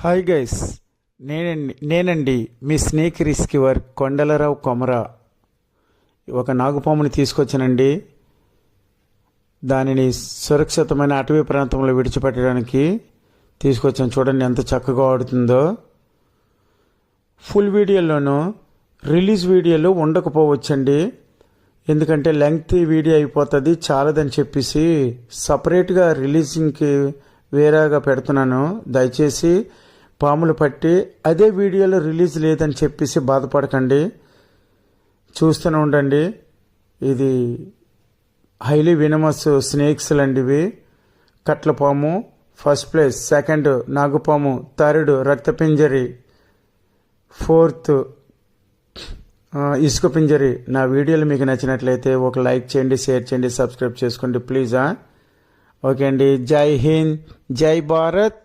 Hi guys నేనండి నేనండి మీ snake రిస్కివర్ Kondalarao Komara. ఒక నాగుపాముని తీసుకొచ్చానండి. దానిని సురక్షితమైన అటవీ ప్రాంతంలో విడిచిపెట్టడానికి తీసుకొచ్చాను. చూడండి ఎంత చక్కగా ఆడుతుందో. ఫుల్ వీడియోలోనూ రిలీజ్ వీడియోలో ఉండకపోవచ్చండి. ఎందుకంటే లెంగ్త్ వీడియో అయిపోతుంది చాలదని చెప్పేసి సపరేట్గా రిలీజింగ్కి వేరేగా పెడుతున్నాను. దయచేసి పాములు పట్టి అదే వీడియోలో రిలీజ్ లేదని చెప్పేసి బాధపడకండి. చూస్తూనే ఉండండి. ఇది హైలీ వినమస్ స్నేక్స్ లాంటివి కట్లపాము ఫస్ట్ ప్లేస్ సెకండ్ నాగుపాము థర్డ్ రక్తపింజరి ఫోర్త్ ఇసుక పింజరి. నా వీడియోలు మీకు నచ్చినట్లయితే ఒక లైక్ చేయండి షేర్ చేయండి సబ్స్క్రైబ్ చేసుకోండి ప్లీజా. ఓకే అండి. జై హింద్ జై భారత్.